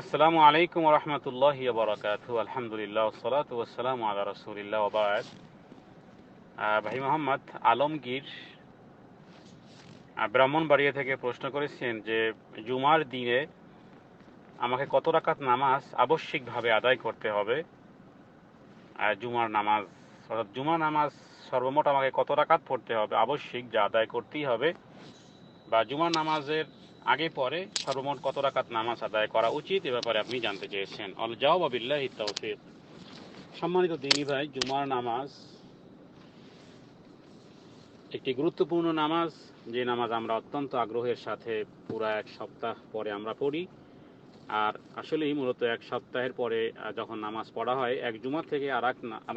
আসসালামু আলাইকুম রহমতুল্লাহ বরকাত আলহামদুলিল্লাহ সালাত ওয়াসালাম আলা রসুলিল্লাহ ওবায়দ ভাই মোহাম্মদ, আলমগীর ব্রাহ্মণবাড়িয়া থেকে প্রশ্ন করেছেন যে, জুমার দিনে আমাকে কত রাকাত নামাজ আবশ্যিকভাবে আদায় করতে হবে? জুমার নামাজ, অর্থাৎ জুমা নামাজ সর্বমোট আমাকে কত রাকাত পড়তে হবে? আবশ্যিক যা আদায় করতেই হবে। বা জুমার নামাজের আগে পরে সর্বমোট কত রাকাত নামাজ আদায় করা উচিত এ ব্যাপারে আপনি জানতে চেয়েছেন। অল জাওয়াব বিল্লাহি তৌফিক। সম্মানিত দিনী ভাই, জুমার নামাজ একটি গুরুত্বপূর্ণ নামাজ। যে নামাজ আমরা অত্যন্ত আগ্রহের সাথে পুরো এক সপ্তাহ পরে আমরা পড়ি। আর আসলেই মূলত এক সপ্তাহের পরে যখন নামাজ পড়া হয়, এক জুমা থেকে আর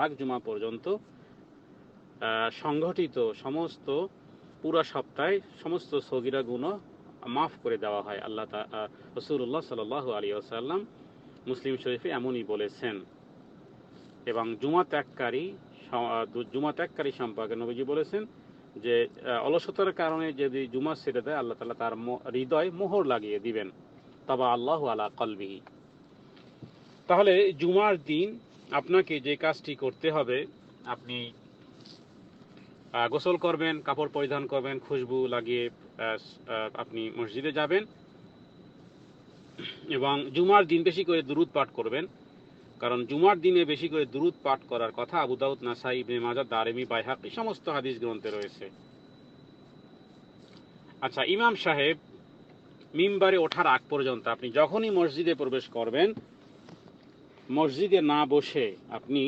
এক জুমা পর্যন্ত সংগঠিত সমস্ত পুরা সপ্তাহে সমস্ত সগিরা গুণ মাফ করে দেওয়া হয় আল্লাহ রসুল্লাহ সাল আলী আসাল্লাম মুসলিম শরীফে এমনই বলেছেন। এবং জুমা ত্যাগকারী জুমা ত্যাগকারী সম্পর্কে নবীজি বলেছেন যে অলসতার কারণে যদি জুমা ছেড়ে দেয়, আল্লাহ তালা তার হৃদয় মোহর লাগিয়ে দিবেন। তবা আল্লাহ আলা কলবিহি। তাহলে জুমার দিন আপনাকে যে কাজটি করতে হবে, আপনি গোসল করবেন, কাপড় পরিধান করবেন, খুশবু লাগিয়ে আপনি মসজিদে যাবেন। এবং জুমার দিন বেশি করে দুরুদ পাঠ করবেন। কারণ জুমার দিনে বেশি করে দুরুদ পাঠ করার কথা আবু দাউদ, নাসাই, ইবনে মাজাহ, দারেমি, বাইহাক, এই সমস্ত হাদিস গ্রন্থে রয়েছে। আচ্ছা ইমাম সাহেব মিম্বারে ওঠার আগ পর্যন্ত আপনি যখনই মসজিদে প্রবেশ করবেন, মসজিদে না বসে আপনি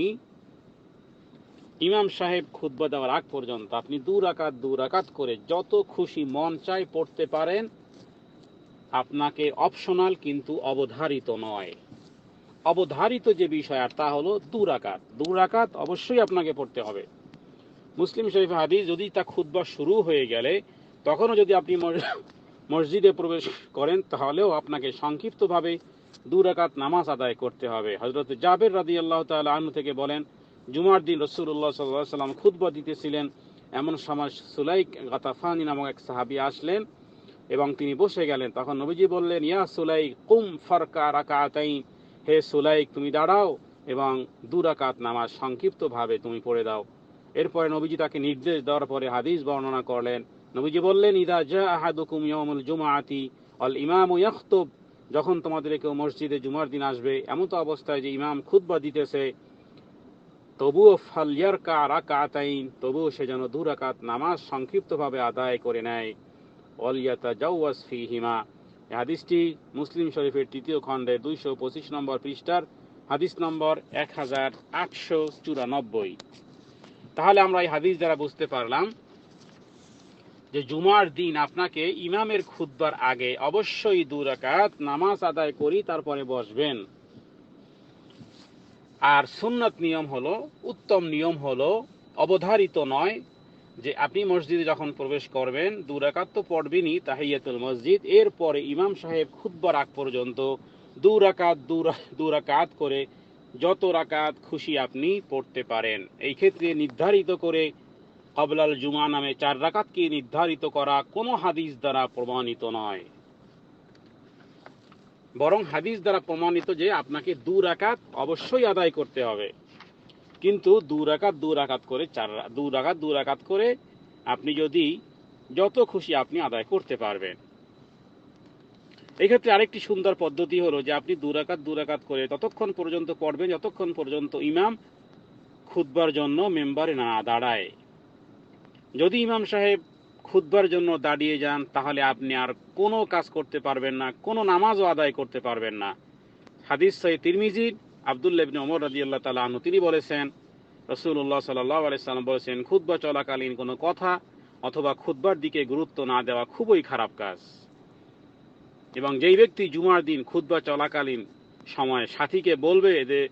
ইমাম সাহেব খুতবা দেওয়ার আগ পর্যন্ত আপনি দু রাকাত দু রাকাত করে যত খুশি মন চাই পড়তে পারেন। আপনাকে অপশনাল কিন্তু অবধারিত নয়। অবধারিত যে বিষয়, আর তা হলো দু রাকাত। দু রাকাত অবশ্যই আপনাকে পড়তে হবে। মুসলিম শরীফ হাদিস, যদি তা খুতবা শুরু হয়ে গেলে, তখনও যদি আপনি মসজিদে প্রবেশ করেন, তাহলেও আপনাকে সংক্ষিপ্তভাবে দু রাকাত নামাজ আদায় করতে হবে। হজরত জাবের রাদি আল্লাহ তাআলা আনহু থেকে বলেন জুমার দিন রসুল্লাহ সাল্লাহ সাল্লাম খুতবা দিতেছিলেন। এমন সময় সুলাইক গাতাফানি নামক এক সাহাবি আসলেন এবং তিনি বসে গেলেন। তখন নবীজি বললেন, ইয়া সুলাই কুম ফারকা রাকাতাই হে সুলাইক, তুমি দাঁড়াও এবং দু রাকাত নামাজ সংক্ষিপ্তভাবে তুমি পড়ে দাও। এরপরে নবীজি তাকে নির্দেশ দেওয়ার পরে হাদিস বর্ণনা করলেন। নবীজি বললেন, ইদা জা আহাদুকুম ইয়াউমুল জুমাআতি অল ইমাম ইয়াখতুব। যখন তোমাদের কেউ মসজিদে জুমার দিন আসবে, এমন তো অবস্থায় যে ইমাম খুতবা দিতেছে তবুও ফালিয়ার কা রাকাতাইন, তবুও সে যেন দু রাকাত নামাজ সংক্ষিপ্তভাবে আদায় করে নেয়। অলিয়াতা জাওয়াস ফি হিমা হাদিসটি মুসলিম শরীফের তৃতীয় খণ্ডে দুইশো পঁচিশ নম্বর পৃষ্ঠার হাদিস নম্বর এক হাজার আটশো চুরানব্বই। তাহলে আমরা এই হাদিস দ্বারা বুঝতে পারলাম যে জুমার দিন আপনাকে ইমামের খুদ্বার আগে অবশ্যই দু রাকাত নামাজ আদায় করি তারপরে বসবেন। আর সুন্নত নিয়ম হলো, উত্তম নিয়ম হলো, অবধারিত নয় যে আপনি মসজিদে যখন প্রবেশ করবেন, দু রাকাত তো পড়বেনই, তাহিয়াতুল মসজিদ। এরপরে ইমাম সাহেব খুতবার আগ পর্যন্ত দু রাকাত, দু রা- দু রাকাত করে যত রাকাত খুশি আপনি পড়তে পারেন। এই ক্ষেত্রে নির্ধারিত করে কবলাল জুমা নামে চার রাকাতকে নির্ধারিত করা কোনো হাদিস দ্বারা প্রমাণিত নয়। বরং হাদিস দ্বারা প্রমাণিত যে আপনাকে দু রাকাত অবশ্যই আদায় করতে হবে। কিন্তু দু রাকাত দু রাকাত করে চার দু রাকাত দু রাকাত করে আপনি যদি যত খুশি আপনি আদায় করতে পারবেন। এক্ষেত্রে আরেকটি সুন্দর পদ্ধতি হলো যে আপনি দু রাকাত দু রাকাত করে ততক্ষণ পর্যন্ত পড়বেন, যতক্ষণ পর্যন্ত ইমাম খুতবার জন্য মেম্বারে না দাঁড়ায়। যদি ইমাম সাহেব খুতবার জন্য দাঁড়িয়ে যান তাহলে আপনি আর কোনো কাজ করতে পারবেন না কোনো নামাজও আদায় করতে পারবেন না। হাদিস সই তিরমিজির আবদুল্লাহ ইবনে ওমর রাদিয়াল্লাহু তাআলা আনহু তিনি বলেছেন রাসূলুল্লাহ সাল্লাল্লাহু আলাইহি সাল্লাম বলেছেন খুতবা চলাকালীন কোনো কথা অথবা খুতবার দিকে গুরুত্ব না দেওয়া খুবই খারাপ কাজ। এবং যেই ব্যক্তি জুমার দিন খুতবা চলাকালীন সময় সাথীকে বলবে যে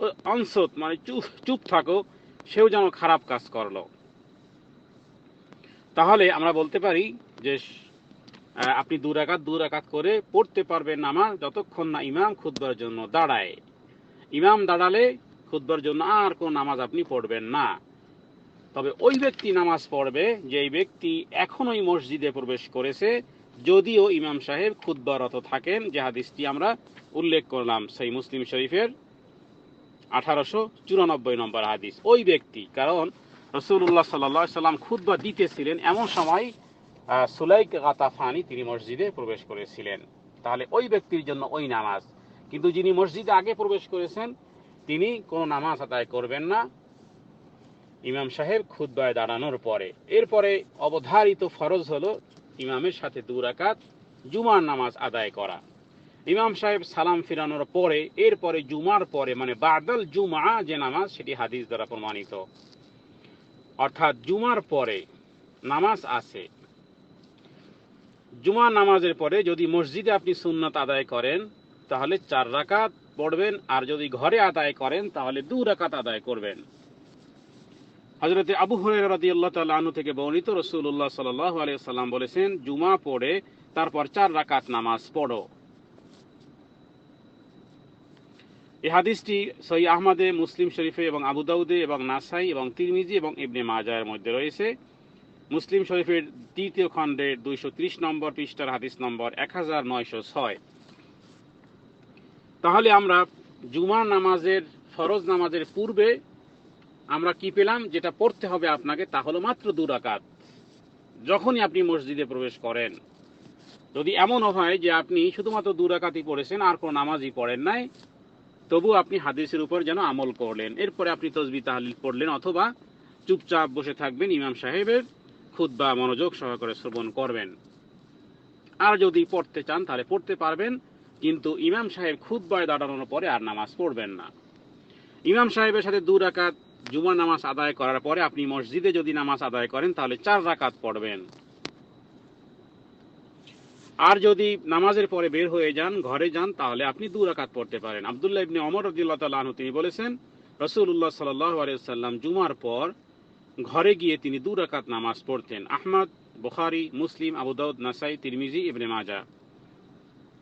"ও, অনসত মানে চুপ চুপ থাকো সেও যেন খারাপ কাজ করল। তাহলে আমরা বলতে পারি যে আপনি দু রাকাত দু রাকাত করে পড়তে পারবেন নামাজ যতক্ষণ না ইমাম খুতবার জন্য দাঁড়ায়। ইমাম দাঁড়ালে খুতবার জন্য আর কোনো নামাজ আপনি পড়বেন না। তবে ওই ব্যক্তি নামাজ পড়বে যেই ব্যক্তি এখনোই মসজিদে প্রবেশ করেছে, যদিও ইমাম সাহেব খুদ্বারত থাকেন, যে হাদিসটি আমরা উল্লেখ করলাম সেই মুসলিম শরীফের আঠারোশো চুরানব্বই নম্বর হাদিস। ওই ব্যক্তি, কারণ রসুল্লাহ সাল্লাহ সাল্লাম খুদ্া দিতেছিলেন এমন সময় সুলাইক গাতাফানি তিনি মসজিদে প্রবেশ করেছিলেন। তাহলে ওই ব্যক্তির জন্য ওই নামাজ। কিন্তু যিনি মসজিদে আগে প্রবেশ করেছেন, তিনি কোনো নামাজ আদায় করবেন না। ইমাম সাহেব খুদ্বায় দাঁড়ানোর পরে। এরপরে অবধারিত ফরজ হলো ইমামের সাথে দু রাকাত জুমার নামাজ আদায় করা। ইমাম সাহেব সালাম ফিরানোর পরে, এরপরে জুমার পরে মানে বাদল জুমা যে নামাজ, সেটি হাদিস দ্বারা প্রমাণিত। অর্থাৎ জুমার পরে নামাজ আছে। জুমা নামাজের পরে যদি মসজিদে আপনি সুন্নাত আদায় করেন, তাহলে চার রাকাত পড়বেন, আর যদি ঘরে আদায় করেন, তাহলে দু রাকাত আদায় করবেন। হজরতে আবু তাআলা থেকে বর্ণিত আলাইহি সাল্লাম বলেছেন, জুমা পড়ে তারপর চার রাকাত নামাজ পড়ো। এই হাদিসটি সহি আহমদে, মুসলিম শরীফে এবং আবু দাউদে এবং নাসাই এবং তিরমিজি এবং ইবনে মাজাহের মধ্যে রয়েছে। মুসলিম শরীফের তৃতীয় খণ্ডের দুইশো ত্রিশ নম্বর পৃষ্ঠার হাদিস নম্বর এক হাজার নয়শো ছয়। তাহলে আমরা জুমার নামাজের, ফরজ নামাজের পূর্বে আমরা কি পেলাম? যেটা পড়তে হবে আপনাকে তা হলো মাত্র দু রাকাত। যখনই আপনি মসজিদে প্রবেশ করেন, যদি এমনও হয় যে আপনি শুধুমাত্র দু রাকাতই পড়েছেন, আর কোনো নামাজই পড়েন নাই তবু আপনি হাদিসের উপর যেন আমল করলেন। এরপরে আপনি তসবি তাহলিল পড়লেন অথবা চুপচাপ বসে থাকবেন ইমাম সাহেবের খুদ বা মনোযোগ সহকারে শ্রবণ করবেন। আর যদি পড়তে চান তাহলে পড়তে পারবেন, কিন্তু ইমাম সাহেব খুদ্বায় দাঁড়ানোর পরে আর নামাজ পড়বেন না। ইমাম সাহেবের সাথে দু রাকাত জুমা নামাজ আদায় করার পরে আপনি মসজিদে যদি নামাজ আদায় করেন তাহলে চার রাকাত পড়বেন। আর যদি নামাজের পরে বের হয়ে যান, ঘরে যান, তাহলে আপনি দু রাকাত পড়তে পারেন। আবদুল্লাহ ইবনে অমর রদিল্লাহ তাল্লাহ তিনি বলেছেন রসুল্লাহ সাল্লাম জুমার পর ঘরে গিয়ে তিনি দু রাকাত নামাজ পড়তেন। আহমদ, বুখারি, মুসলিম আবুদাউদ নাসাই, তিরমিজি, ইবনে মাজা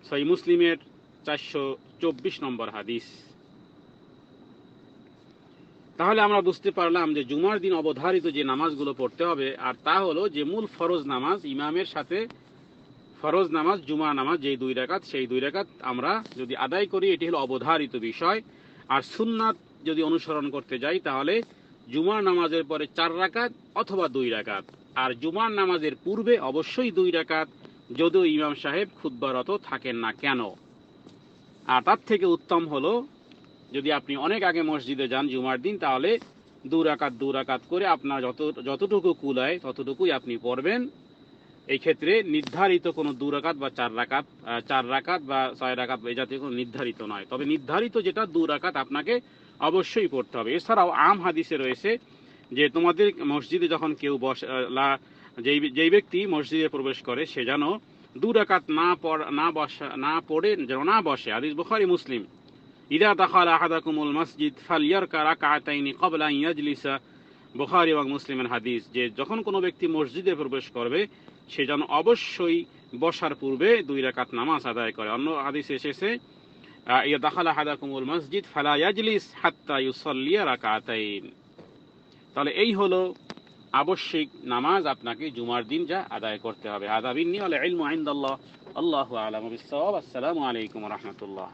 সই মুসলিমের চারশো চব্বিশ নম্বর হাদিস। তাহলে আমরা বুঝতে পারলাম যে জুমার দিন অবধারিত যে নামাজগুলো পড়তে হবে, আর তা হলো যে মূল ফরজ নামাজ ইমামের সাথে ফরজ নামাজ, জুমা নামাজ, যেই দুই রাকাত, সেই দুই রাকাত আমরা যদি আদায় করি, এটি হলো অবধারিত বিষয়। আর সুন্নাত যদি অনুসরণ করতে যাই, তাহলে জুমার নামাজের পরে চার রাকাত অথবা দুই রাকাত। আর জুমার নামাজের পূর্বে অবশ্যই দুই রাকাত, যদিও ইমাম সাহেব খুদ্বারত থাকেন না কেন। আর তার থেকে উত্তম হলো, যদি আপনি অনেক আগে মসজিদে যান জুমার দিন, তাহলে দু রাকাত দু রাকাত করে আপনার যত যতটুকু কুলায়, ততটুকুই আপনি পড়বেন। এই ক্ষেত্রে নির্ধারিত কোনো দু রাকাত বা চার রাকাত চার রাকাত বা ছয় রাকাত এই জাতীয় কোনো নির্ধারিত নয়। তবে নির্ধারিত যেটা দু রাকাত আপনাকে অবশ্যই পড়তে হবে। এছাড়াও আম হাদিসে রয়েছে যে তোমাদের মসজিদে যখন কেউ বস লা- যেই যেই ব্যক্তি মসজিদে প্রবেশ করে, সে যেন দু রাকাত না পড়, না বসা, না পড়ে, যেন না বসে। আদিস বুখারি, মুসলিম। ইদা দাখাল আহাদাকুমুল মসজিদ ফালিয়ারকা রাকাতাইনি ক্বাবলা আন ইয়াজলিসা। বুখারী এবং মুসলিমের হাদিস যে যখন কোনো ব্যক্তি মসজিদে প্রবেশ করবে সে যেন অবশ্যই বসার পূর্বে দুই রাকাত নামাজ আদায় করে। অন্য হাদিস এসেছে ইয়া দাখাল আহাদাকুমুল মসজিদ ফালা ইয়াজলিস হাত্তা ইউসাল্লিয়া রাকাতাইন। তাহলে এই হলো আবশ্যিক নামাজ আপনাকে জুমার দিন যা আদায় করতে হবে। আদাবিন নিয়ে ইনদাল্লাহ। আল্লাহু আলামু। আসসালামু আলাইকুম রাহমাতুল্লাহ।